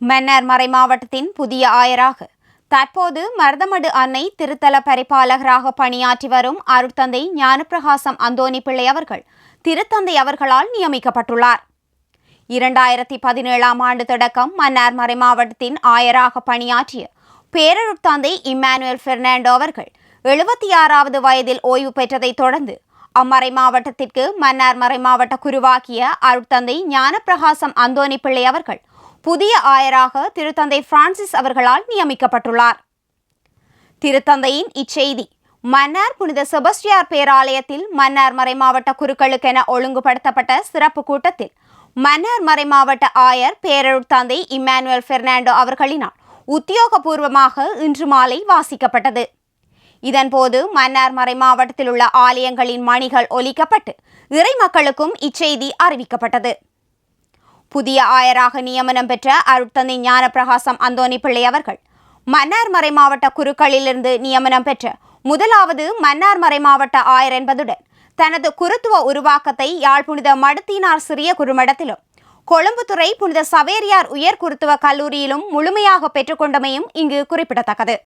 மன்னார் மறை மாவட்டத்தின் புதிய ஆயராக. தற்போது மருதமடு அன்னை திருத்தல பரிபாலகராக பணியாற்றி வரும் அருட்தந்தை ஞானப்பிரகாசம் அந்தோணி பிள்ளை அவர்கள் திருத்தந்தை அவர்களால் நியமிக்கப்பட்டுள்ளார். இரண்டாயிரத்தி பதினேழாம் ஆண்டு தொடக்கம் மன்னார் மறை மாவட்டத்தின் ஆயராக பணியாற்றிய பேரருட்தந்தை இம்மானுவேல் பெர்னாண்டோ அவர்கள் எழுபத்தி ஆறாவது வயதில் ஓய்வு பெற்றதைத் தொடர்ந்து அம்மறை மாவட்டத்திற்கு மன்னார் மறை மாவட்ட குருவாக்கிய அருட்தந்தை ஞானப்பிரகாசம் அந்தோணி பிள்ளை அவர்கள் புதிய ஆயராக திருத்தந்தை பிரான்சிஸ் அவர்களால் நியமிக்கப்பட்டுள்ளார். திருத்தந்தையின் இச்செய்தி மன்னார் புனித செபஸ்டியார் பேராலயத்தில் மன்னார் மறை மாவட்ட குருக்களுக்கென ஒழுங்குபடுத்தப்பட்ட சிறப்பு கூட்டத்தில் மன்னார் மறை மாவட்ட ஆயர் பேரருட் தந்தை இம்மானுவேல் பெர்னாண்டோ அவர்களினால் உத்தியோகபூர்வமாக இன்று மாலை வாசிக்கப்பட்டது. இதன்போது மன்னார் மறை மாவட்டத்தில் உள்ள ஆலயங்களின் மணிகள் ஒலிக்கப்பட்டு இறை மக்களுக்கும் இச்செய்தி அறிவிக்கப்பட்டது. புதிய ஆயராக நியமனம் பெற்ற அருட்தந்தை ஞானப்பிரகாசம் அந்தோணி பிள்ளை அவர்கள். மன்னார் மறை மாவட்ட குருக்களிலிருந்து நியமனம் பெற்ற முதலாவது மன்னார் மறை மாவட்ட ஆயர் என்பதுடன் தனது குருத்துவ உருவாக்கத்தை யாழ் புனித மடுத்தினார் சிறிய குருமடத்திலும் கொழும்புத்துறை புனித சவேரியார் உயர் குருத்துவ கல்லூரியிலும் முழுமையாக பெற்றுக்கொண்டமையும் இங்கு குறிப்பிடத்தக்கது.